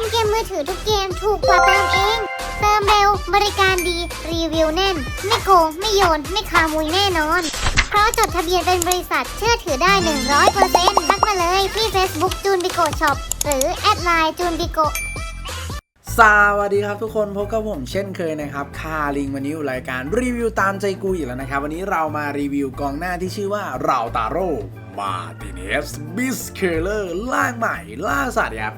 มเกมมือถือทุกเกมถูกกว่าเติมเอง เติมเร็ว บริการดี รีวิวแน่น ไม่โกง ไม่โยน ไม่ขโมยแน่นอน เพราะจดทะเบียนเป็นบริษัทเชื่อถือได้ 100%ทักมาเลยที่ Facebook จูนบิโกช็อปหรือแอดไลน์จูนบิโกสวัสดีครับทุกคนพบกับผมเช่นเคยนะครับคาลิงวันนี้อยู่รายการรีวิวตามใจกูอีกแล้วนะครับ วันนี้เรามารีวิวกองหน้าที่ชื่อว่าเราตาโร่ มาติเนสบิสเคเลอร์ล่างใหม่ล่าสัตว์ครับ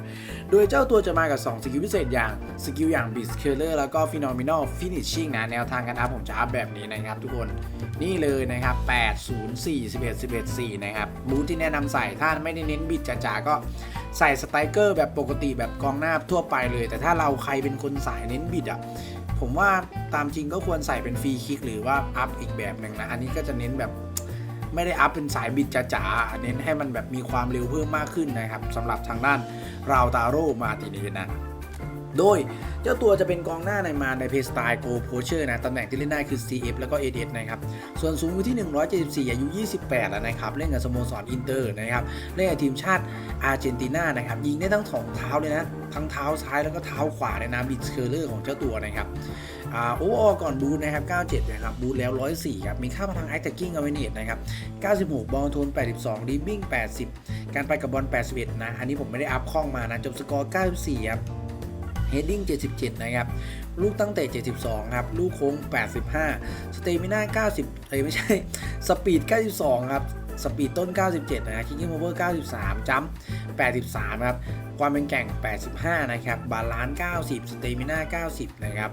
โดยเจ้าตัวจะมากับ 2 สกิลพิเศษอย่าง สกิลอย่าง b i s c a l e r แล้วก็ Phenomenal Finishing นะ แนวทางการอัพผมจะอัพแบบนี้นะครับทุกคนนี่เลยนะครับ 8 0 4 11 11 4 นะครับ บูทที่แนะนำใส่ถ้าไม่ได้เน้นบิดจ๋าๆก็ใส่สไตรเกอร์แบบปกติแบบกองหน้าทั่วไปเลย แต่ถ้าเราใครเป็นคนสายเน้นบิดอะผมว่าตามจริงก็ควรใส่เป็นฟรีคิกหรือว่าอัพอีกแบบหนึ่งนะ อันนี้ก็จะเน้นแบบ ไม่ได้อัพเป็นสายบิดจ๋าๆเน้นให้มันแบบมีความเร็วเพิ่มมากขึ้นนะครับสำหรับทางด้านราวตาโร่มาตินีนะ โดยเจ้าตัวจะเป็นกองหน้าในมาในเพสไตล์โกโพเชอร์นะตำแหน่งที่เล่นได้คือ CF แล้วก็ ADS นะครับ ส่วนสูงอยู่ที่ 174 อายุ 28 แล้วนะครับ เล่นกับสโมสรอินเตอร์นะครับ เล่นกับทีมชาติอาร์เจนตินานะครับ ยิงได้ทั้งสองเท้าเลยนะ ทั้งเท้าซ้ายแล้วก็เท้าขวาเลยนะบิดเคอร์เลอร์ของเจ้าตัวนะครับโอเวอร์ก่อนบูทนะครับ 97 นะครับ บูทแล้ว 104 ครับ มีค่าพลังไอ t ็กกิ้งเอาไว้เนตนะครับ 96 บอลโทน 82ดิบบิ้ง80 การไปกับบอล 81 นะ อันนี้ผมไม่ได้อัพคล่องมานะ จบสกอร์ 94 ครับ เฮดดิ้ง 77 นะครับ ลูกตั้งเตะ72 ครับ ลูกโค้ง 85 สเตมิน่า 90 เอ้ยไม่ใช่ สปีด 92 ครับ สปีดต้น 97 นะคิกกิ้งโอเวอร์ 93 จัม83 ครับ ความเป็นแก่ง 85 นะครับ บาลานซ์ 90 สเตมิน่า 90 นะครับ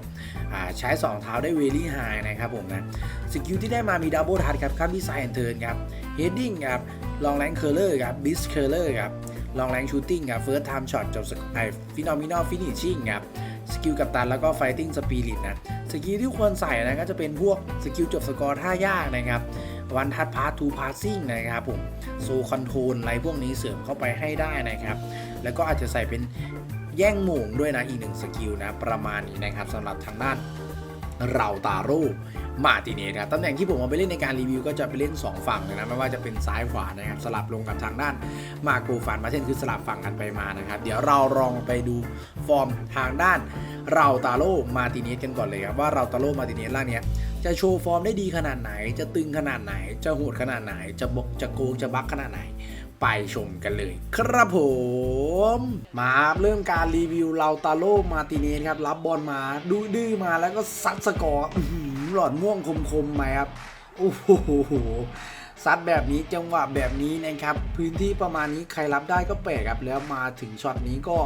ใช้ 2 เท้าได้เวลี่ไฮนะครับผมนะ สกิลที่ได้มามีดับเบิลทัชครับข้ามที่ไซน์เทิร์นครับ เฮดดิ้งครับ ลองแรงเคอร์เลอร์ครับ บิสเคอร์เลอร์ครับ ลองแรงชูตติ้งครับเฟิร์สไทม์ช็อตจบสกไอฟินอมินอลฟินิชชิ่งครับสกิลกับตันแล้วก็ไฟติ้งสปิริตนะสกิลที่ควรใส่นะก็จะเป็นพวกสกิลจบสกอร์ท่ายากนะครับวันทัดพาร์ททูพาร์ซิ่งนะครับผมโซคอนโทรลอะไรพวกนี้เสริมเข้าไปให้ได้นะครับ แล้วก็อาจจะใส่เป็นแย่งโหม่งด้วยนะอีกหนึ่งสกิลนะประมาณนี้นะครับสำหรับทางด้านเราตาโร่ มาติเนสครับตำแหน่งที่ผมเอาไปเล่นในการรีวิวก็จะไปเล่น 2 ฝั่งเลยนะไม่ว่าจะเป็นซ้ายขวานะครับสลับลงกับทางด้านมาโกฟันมาเช่นคือสลับฝั่งกันไปมานะครับเดี๋ยวเราลองไปดูฟอร์มทางด้านเราตาโร่มาติเนสกันก่อนเลยครับว่าเราตาโร่มาติเนสล่างเนี้ยจะโชว์ฟอร์มได้ดีขนาดไหน จะตึงขนาดไหน จะโหดขนาดไหน จะบกจะโกงจะบักขนาดไหน ไปชมกันเลย ครับผม มาเริ่มการรีวิวเราตาโลมาติเนสครับ รับบอลมาดูดื้อมาแล้วก็ซัดสกอร์หลอดม่วงคมๆไหมครับ โอ้โหซัดแบบนี้จังหวะแบบนี้นะครับ พื้นที่ประมาณนี้ใครรับได้ก็แปลกครับ แล้วมาถึงช็อตนี้ก็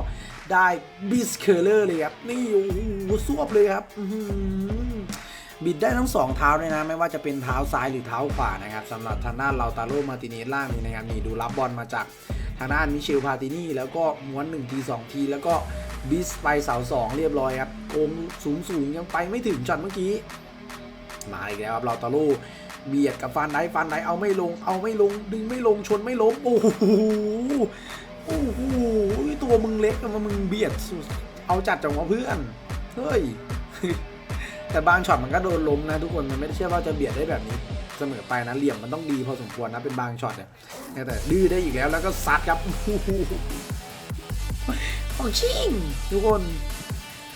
ได้บิสเคอร์เลอร์เลยครับ นี่โอ้โหสวบเลยครับ บิดได้ทั้งสองเท้าเลยนะ ไม่ว่าจะเป็นเท้าซ้ายหรือเท้าขวานะครับสำหรับทางด้านเราตาโรมาร์ติเนสล่างนี้นะครับนี่ดูรับบอลมาจากทางด้านมิเชลพาตินี่แล้วก็ม้วน1ที2ทีแล้วก็บิสไปเสา2เรียบร้อยครับโอมสูงสูงยังไปไม่ถึงช็อตเมื่อกี้ มาอีกแล้วครับเราตาโรเบียดกับฟันไดฟันไดเอาไม่ลง เอาไม่ลง ดึงไม่ลงชนไม่ล้มโอ้โหโอ้โหตัวมึงเล็กอะมึงเบียดสุดเอาจัดจังวะเพื่อนเฮ้ย แต่บางช็อตมันก็โดนล้มนะทุกคนมันไม่ได้เชื่อว่าจะเบียดได้แบบนี้เสมอไปนะเหลี่ยมมันต้องดีพอสมควรนะเป็นบางช็อตเนี่ยแต่ดื้อได้อีกแล้วแล้วก็ซัดครับของชิงทุกคน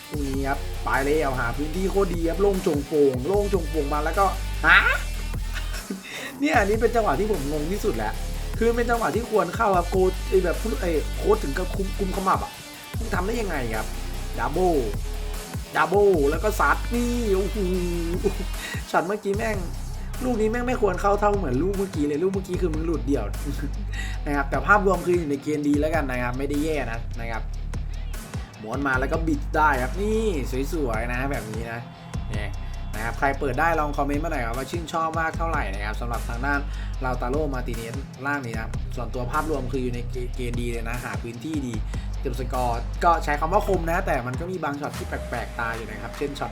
ตรงนี้ครับไปเลยเอาหาพื้นที่โคตรดีครับโล่งจงโป่งโล่งจงโป่งมาแล้วก็ฮะเนี่ยอันนี้เป็นจังหวะที่ผมงงที่สุดแหล้วคือเป็นจังหวะที่ควรเข้าครับโค้ดไอแบบไอโค้ดถึงกับคุมกุมขมับอะทำได้ยังไงครับดับเบิล ดับเบิลแล้วก็ซัดนี่โอ้โหช็อตเมื่อกี้แม่ง ลูกนี้แม่งไม่ควรเข้าเท่าเหมือนลูกเมื่อกี้เลยลูกเมื่อกี้คือมึงหลุดเดี่ยวนะครับแต่ภาพรวมคืออยู่ในเกณฑ์ดีแล้วกันนะครับ ไม่ได้แย่นะนะครับหมุนมาแล้วก็บิดได้ครับนี่สวยๆนะแบบนี้นะเนี่ยนะครับใครเปิดได้ลองคอมเมนต์มาหน่อยครับว่าชื่นชอบมากเท่าไหร่นะครับสำหรับทางด้านลาวตาโลมาติเนสล่างนี้นะครับส่วนตัวภาพรวมคืออยู่ในเกณฑ์ดีเลยนะหาพื้นที่ดี ต็มสกอร์ก็ใช้คำว่าคมนะ แต่มันก็มีบางช็อตที่แปลกๆตาอยู่นะครับ เช่นช็อต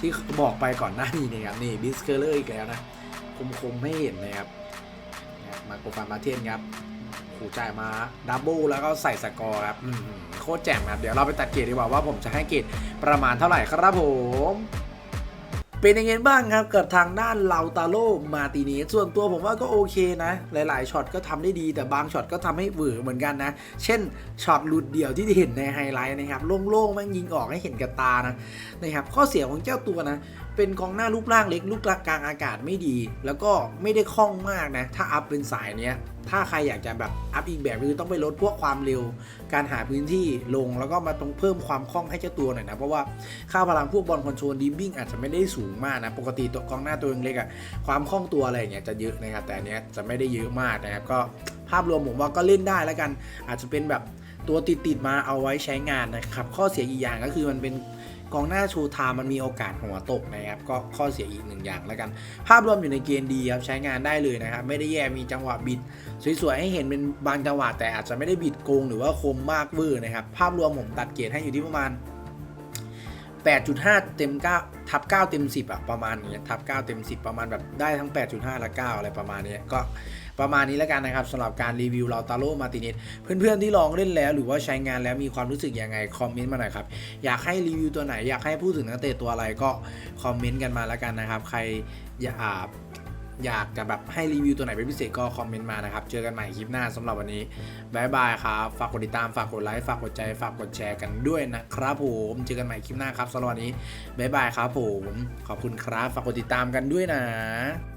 ที่บอกไปก่อนหน้านี้นะครับนี่บิสเคอร์เลอร์อีกแล้วนะคมๆไม่เห็นนะครับนะครับมาโกฟานมาเทียนครับขู่จ่ายมาดับเบิลแล้วก็ใส่สกอร์ครับโคตรแจ่มครับ เดี๋ยวเราไปตัดเกรดดีกว่าว่าผมจะให้เกรดประมาณเท่าไหร่ครับผม เป็นยังไงบ้างครับกับทางด้านลาตาโลมาตินสส่วนตัวผมว่าก็โอเคนะ หลาย ๆช็อตก็ทำได้ดีแต่บางช็อตก็ทำให้เหวอเหมือนกันนะ เช่นช็อตหลุดเดี่ยวที่เห็นในไฮไลท์นะครับโล่งๆแม่งยิงออกให้เห็นกับตานะนะครับข้อเสียของเจ้าตัวนะ เป็นกองหน้ารูปร่างเล็กลูกกลางอากาศไม่ดี แล้วก็ไม่ได้คล่องมากนะ ถ้าอัพเป็นสายเนี้ย ถ้าใครอยากจะแบบอัพอีกแบบคือต้องไปลดพวกความเร็ว การหาพื้นที่ลงแล้วก็มาต้องเพิ่มความคล่องให้เจ้าตัวหน่อยนะ เพราะว่าค่าพลังพวกบอลคอนโทรลดิมบิ้งอาจจะไม่ได้สูงมากนะ ปกติตัวกองหน้าตัวเล็กอะความคล่องตัวอะไรอย่างเงี้ยจะเยอะนะครับแต่เนี้ยจะไม่ได้เยอะมากนะครับก็ภาพรวมผมว่าก็เล่นได้แล้วกัน อาจจะเป็นแบบตัวติดๆมาเอาไว้ใช้งานนะครับ ข้อเสียอีกอย่างก็คือมันเป็น กองหน้าชูทามันมีโอกาสหัวตกนะครับ ก็ข้อเสียอีกหนึ่งอย่างแล้วกัน ภาพรวมอยู่ในเกณฑ์ดีครับ ใช้งานได้เลยนะครับ ไม่ได้แย่มีจังหวะบิด สวยๆ ให้เห็นเป็นบางจังหวะแต่อาจจะไม่ได้บิดโกงหรือว่าคมมากเวอร์นะครับ ภาพรวมผมตัดเกรดให้อยู่ที่ประมาณ 8.5 เต็ม 9 ทับ 9 เต็ม 10อะประมาณนี้ทับ 9 เต็ม 10 ประมาณแบบได้ทั้ง 8.5 และ 9 อะไรประมาณนี้ก็ประมาณนี้แล้วกันนะครับสำหรับการรีวิวเราตาโลมาติเนสเพื่อนๆที่ลองเล่นแล้วหรือว่าใช้งานแล้วมีความรู้สึกยังไงคอมเมนต์มาหน่อยครับอยากให้รีวิวตัวไหนอยากให้พูดถึงนักเตะตัวอะไรก็คอมเมนต์กันมาแล้วกันนะครับ ใครอยากอ่า อยากจะแบบให้รีวิวตัวไหนเป็นพิเศษก็คอมเมนต์มานะครับ เจอกันใหม่คลิปหน้าสำหรับวันนี้บายบายครับ ฝากกดติดตาม ฝากกดไลค์ ฝากกดใจ ฝากกดแชร์กันด้วยนะครับผม เจอกันใหม่คลิปหน้าครับสำหรับวันนี้บายบายครับผม ขอบคุณครับ ฝากกดติดตามกันด้วยนะ